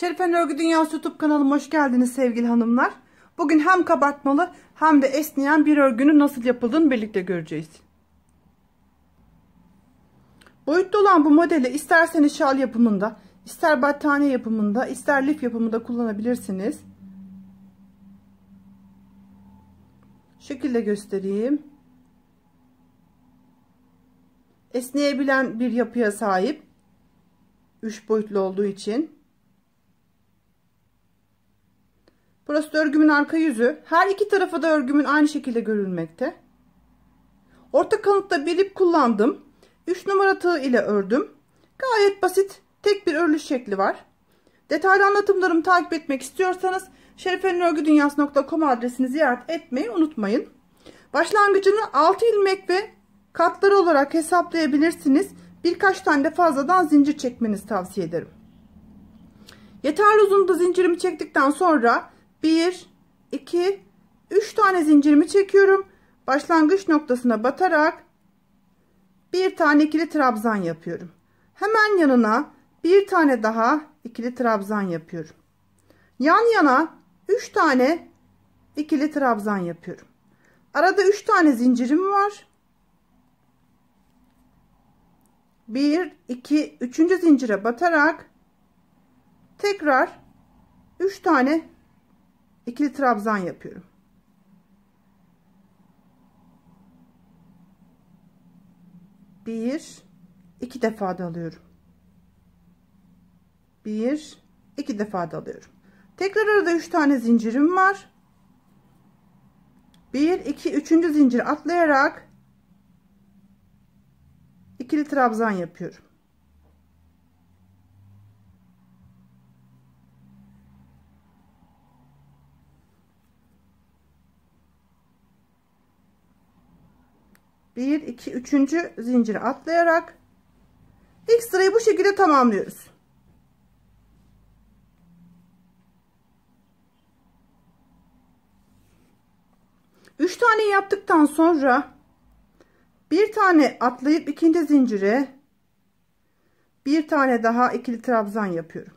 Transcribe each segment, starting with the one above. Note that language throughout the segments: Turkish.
Şerifen Örgü Dünyası YouTube kanalıma hoş geldiniz sevgili hanımlar. Bugün hem kabartmalı hem de esneyen bir örgünün nasıl yapıldığını birlikte göreceğiz. Boyutlu olan bu modeli isterseniz şal yapımında, ister battaniye yapımında, ister lif yapımında kullanabilirsiniz. Şekilde göstereyim. Esneyebilen bir yapıya sahip. 3 boyutlu olduğu için. Burası da örgümün arka yüzü. Her iki tarafı da örgümün aynı şekilde görülmekte. Orta kanıtta bir ip kullandım. 3 numara tığ ile ördüm. Gayet basit tek bir örülüş şekli var. Detaylı anlatımlarımı takip etmek istiyorsanız şerifelinörgüdünyası.com adresini ziyaret etmeyi unutmayın. Başlangıcını 6 ilmek ve katları olarak hesaplayabilirsiniz. Birkaç tane de fazladan zincir çekmenizi tavsiye ederim. Yeterli uzunluğunda zincirimi çektikten sonra 1, 2, 3 tane zincirimi çekiyorum. Başlangıç noktasına batarak bir tane ikili trabzan yapıyorum. Hemen yanına bir tane daha ikili trabzan yapıyorum. Yan yana 3 tane ikili trabzan yapıyorum. Arada 3 tane zincirim var. 1 2 3. zincire batarak tekrar 3 tane ikili trabzan yapıyorum. Bir, iki defa da alıyorum. Bir, iki defa da alıyorum. Tekrar arada üç tane zincirim var. Bir, iki, üçüncü zincir atlayarak ikili trabzan yapıyorum. 1 2 3. zinciri atlayarak ilk sırayı bu şekilde tamamlıyoruz. Üç tane yaptıktan sonra bir tane atlayıp ikinci zincire bir tane daha ikili trabzan yapıyorum.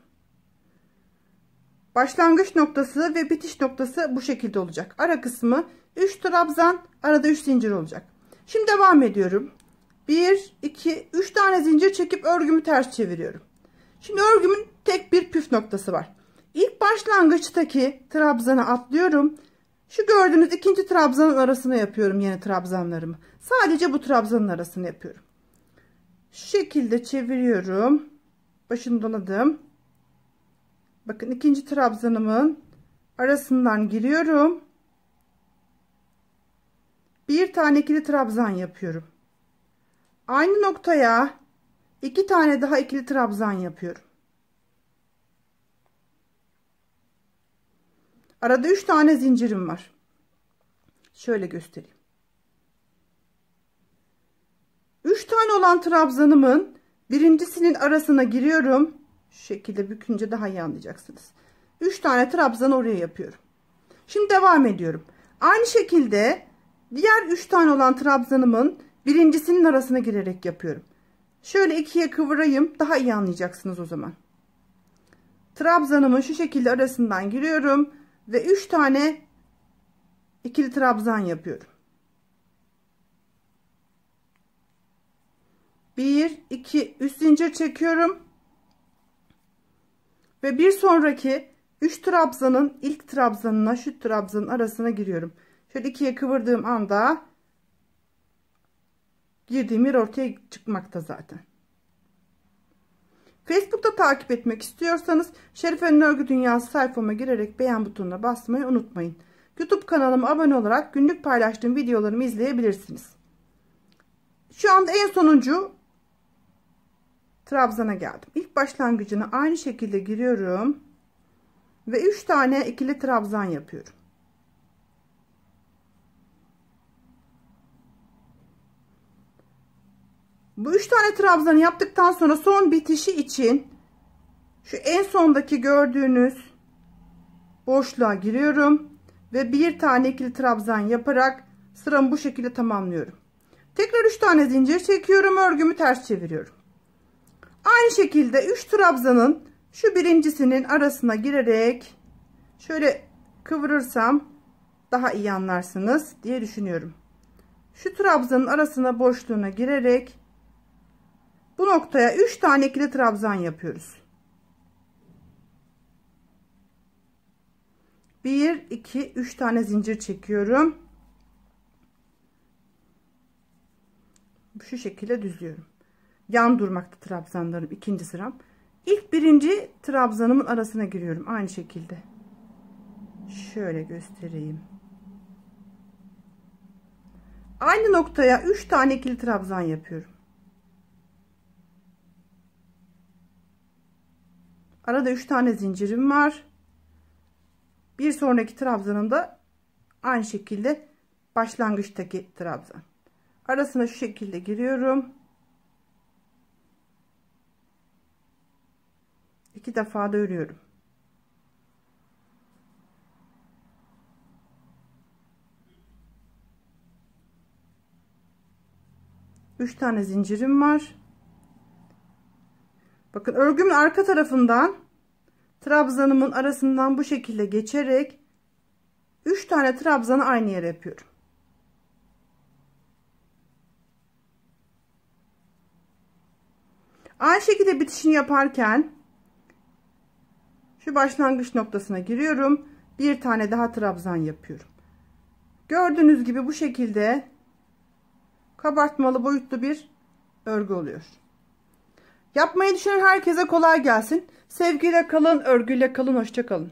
Başlangıç noktası ve bitiş noktası bu şekilde olacak. Ara kısmı 3 trabzan, arada 3 zincir olacak. Şimdi devam ediyorum. 1, 2, 3 tane zincir çekip örgümü ters çeviriyorum. Şimdi örgümün tek bir püf noktası var. İlk başlangıçtaki trabzanı atlıyorum. Şu gördüğünüz ikinci trabzanın arasına yapıyorum yeni trabzanlarımı. Sadece bu trabzanın arasını yapıyorum. Şu şekilde çeviriyorum. Başını doladım. Bakın ikinci trabzanımın arasından giriyorum bir tane ikili trabzan yapıyorum. Aynı noktaya iki tane daha ikili trabzan yapıyorum. Arada üç tane zincirim var. Şöyle göstereyim. Üç tane olan trabzanımın birincisinin arasına giriyorum. Şu şekilde bükünce daha iyi anlayacaksınız. Üç tane trabzan oraya yapıyorum. Şimdi devam ediyorum. Aynı şekilde Diğer 3 tane olan trabzanımın birincisinin arasına girerek yapıyorum. Şöyle ikiye kıvırayım. Daha iyi anlayacaksınız o zaman. Trabzanımın şu şekilde arasından giriyorum. Ve 3 tane ikili trabzan yapıyorum. 1, 2, 3 zincir çekiyorum. Ve bir sonraki 3 trabzanın ilk trabzanına şu trabzanın arasına giriyorum. Şöyle ikiye kıvırdığım anda girdiğim yer ortaya çıkmakta zaten. Facebook'ta takip etmek istiyorsanız Şerife'nin Örgü Dünyası sayfama girerek beğen butonuna basmayı unutmayın. YouTube kanalıma abone olarak günlük paylaştığım videolarımı izleyebilirsiniz. Şu anda en sonuncu trabzana geldim. İlk başlangıcını aynı şekilde giriyorum. Ve 3 tane ikili trabzan yapıyorum. Bu üç tane trabzanı yaptıktan sonra son bitişi için şu en sondaki gördüğünüz boşluğa giriyorum ve bir tane ikili trabzan yaparak sıramı bu şekilde tamamlıyorum. Tekrar 3 tane zincir çekiyorum. Örgümü ters çeviriyorum. Aynı şekilde 3 trabzanın Şu birincisinin arasına girerek şöyle kıvırırsam daha iyi anlarsınız diye düşünüyorum. Şu trabzanın arasına boşluğuna girerek bu noktaya 3 tane ikili trabzan yapıyoruz. 1 2 3 tane zincir çekiyorum. Şu şekilde düzlüyorum. Yan durmakta trabzanlarım ikinci sıram. İlk birinci trabzanımın arasına giriyorum aynı şekilde. Şöyle göstereyim. Aynı noktaya 3 tane ikili trabzan yapıyorum. Arada 3 tane zincirim var. Bir sonraki trabzanımda aynı şekilde başlangıçtaki trabzan. Arasına şu şekilde giriyorum. İki defa da örüyorum. Üç tane zincirim var. Bakın örgümün arka tarafından trabzanımın arasından bu şekilde geçerek 3 tane trabzanı aynı yere yapıyorum. Aynı şekilde bitişini yaparken şu başlangıç noktasına giriyorum. Bir tane daha trabzan yapıyorum. Gördüğünüz gibi bu şekilde kabartmalı boyutlu bir örgü oluyor. Yapmayı düşünen herkese kolay gelsin. Sevgiyle kalın, örgüyle kalın, hoşça kalın.